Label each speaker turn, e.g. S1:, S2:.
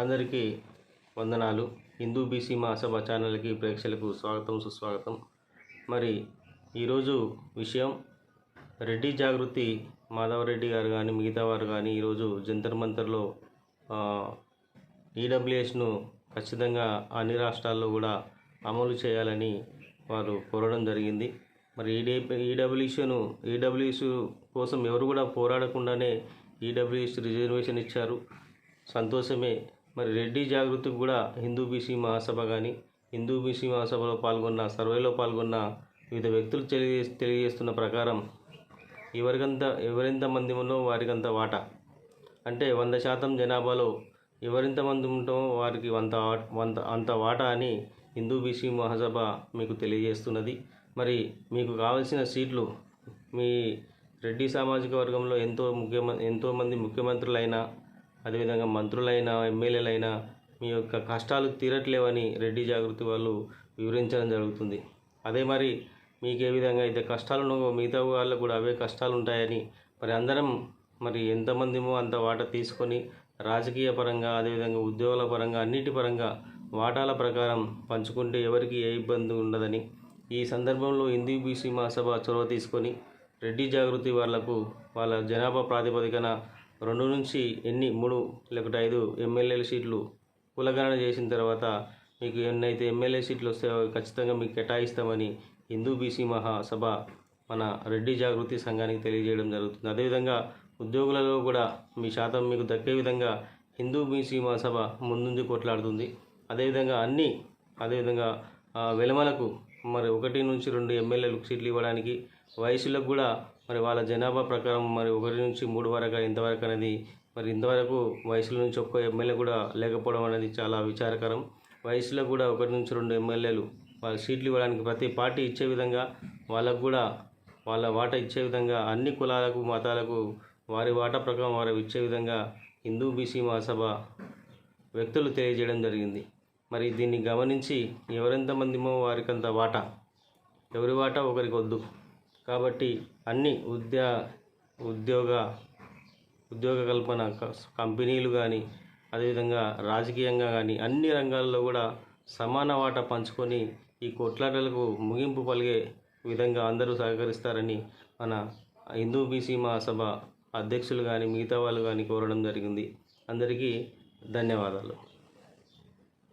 S1: అందరికీ వందనాలు. హిందూ బీసీ మహాసభ ఛానల్కి ప్రేక్షకులకు స్వాగతం సుస్వాగతం. మరి ఈరోజు విషయం రెడ్డి జాగృతి మాధవరెడ్డి గారు కానీ మిగతా వారు కానీ ఈరోజు జంతర్ మంతర్లో ఈడబ్ల్యూఎస్ను ఖచ్చితంగా అన్ని రాష్ట్రాల్లో కూడా అమలు చేయాలని వారు కోరడం జరిగింది. మరి ఈడే ఈడబ్ల్యూఎస్ను ఈడబ్ల్యూఎస్ కోసం ఎవరు కూడా పోరాడకుండానే ఈడబ్ల్యూఎస్ రిజర్వేషన్ ఇచ్చారు. సంతోషమే మరి రెడ్డి జాగృతికి కూడా హిందూ బీసీ మహాసభ కానీ హిందూ బీసీ మహాసభలో పాల్గొన్న సర్వేలో పాల్గొన్న వివిధ వ్యక్తులు తెలియజే తెలియజేస్తున్న ప్రకారం ఎవరికంత ఎవరెంత మంది ఉన్నో వారికంత వాటా. అంటే వంద శాతం జనాభాలో ఎవరెంత మంది ఉంటామో వారికి వంత అంత వంత అంత వాటా అని హిందూ బీసీ మహాసభ మీకు తెలియజేస్తున్నది. మరి మీకు కావలసిన సీట్లు మీ రెడ్డి సామాజిక వర్గంలో ఎంతో ముఖ్యమ ఎంతోమంది ముఖ్యమంత్రులైనా అదేవిధంగా మంత్రులైనా ఎమ్మెల్యేలైనా మీ యొక్క కష్టాలు తీరట్లేవని రెడ్డి జాగృతి వాళ్ళు వివరించడం జరుగుతుంది. అదే మరి మీకు ఏ విధంగా అయితే కష్టాలు ఉన్నాయో మిగతా వాళ్ళకు కూడా అవే కష్టాలు ఉంటాయని మరి అందరం మరి ఎంతమందిమో అంత వాటా తీసుకొని రాజకీయ పరంగా అదేవిధంగా ఉద్యోగాల పరంగా అన్నిటి పరంగా వాటాల ప్రకారం పంచుకుంటే ఎవరికి ఏ ఇబ్బంది ఉండదని ఈ సందర్భంలో హిందీ బీసీ మహాసభ చొరవ తీసుకొని రెడ్డి జాగృతి వాళ్ళకు వాళ్ళ జనాభా ప్రాతిపదికన రెండు నుంచి ఎన్ని? మూడు లేకపోతే ఐదు ఎమ్మెల్యేల సీట్లు కులగణన చేసిన తర్వాత మీకు ఎన్నైతే ఎమ్మెల్యే సీట్లు వస్తాయో ఖచ్చితంగా మీకు కేటాయిస్తామని హిందూ బీసీ మహాసభ మన రెడ్డి జాగృతి సంఘానికి తెలియజేయడం జరుగుతుంది. అదేవిధంగా ఉద్యోగులలో కూడా మీ శాతం మీకు దక్కే విధంగా హిందూ బీసీ మహాసభ ముందుంది కొట్లాడుతుంది. అదేవిధంగా అన్ని అదేవిధంగా వెలమలకు మరి ఒకటి నుంచి రెండు ఎమ్మెల్యేలకు సీట్లు ఇవ్వడానికి వయసులకు కూడా మరి వాళ్ళ జనాభా ప్రకారం మరి ఒకరి నుంచి మూడు వరకు ఇంతవరకు అనేది మరి ఇంతవరకు వయసుల నుంచి ఒక్క ఎమ్మెల్యే కూడా లేకపోవడం అనేది చాలా విచారకరం. వయసులో కూడా ఒకటి నుంచి రెండు ఎమ్మెల్యేలు వాళ్ళ సీట్లు ఇవ్వడానికి ప్రతి పార్టీ ఇచ్చే విధంగా వాళ్ళకు కూడా వాళ్ళ వాటా ఇచ్చే విధంగా అన్ని కులాలకు మతాలకు వారి వాటా ప్రకారం వారు ఇచ్చే విధంగా హిందూ బీసీ మహాసభ వ్యక్తులు తెలియజేయడం జరిగింది. మరి దీన్ని గమనించి ఎవరెంతమందిమో వారికంత వాటా ఎవరి వాటా ఒకరికి వద్దు. కాబట్టి అన్ని ఉద్యా ఉద్యోగ ఉద్యోగ కల్పన క- కంపెనీలు కానీ అదేవిధంగా రాజకీయంగా కానీ అన్ని రంగాల్లో కూడా సమాన వాటా పంచుకొని ఈ కొట్లాటలకు ముగింపు పలిగే విధంగా అందరూ సహకరిస్తారని మన హిందూ బీసీ మహాసభ అధ్యక్షులు కానీ మిగతా వాళ్ళు కానీ కోరడం జరిగింది. అందరికీ ధన్యవాదాలు.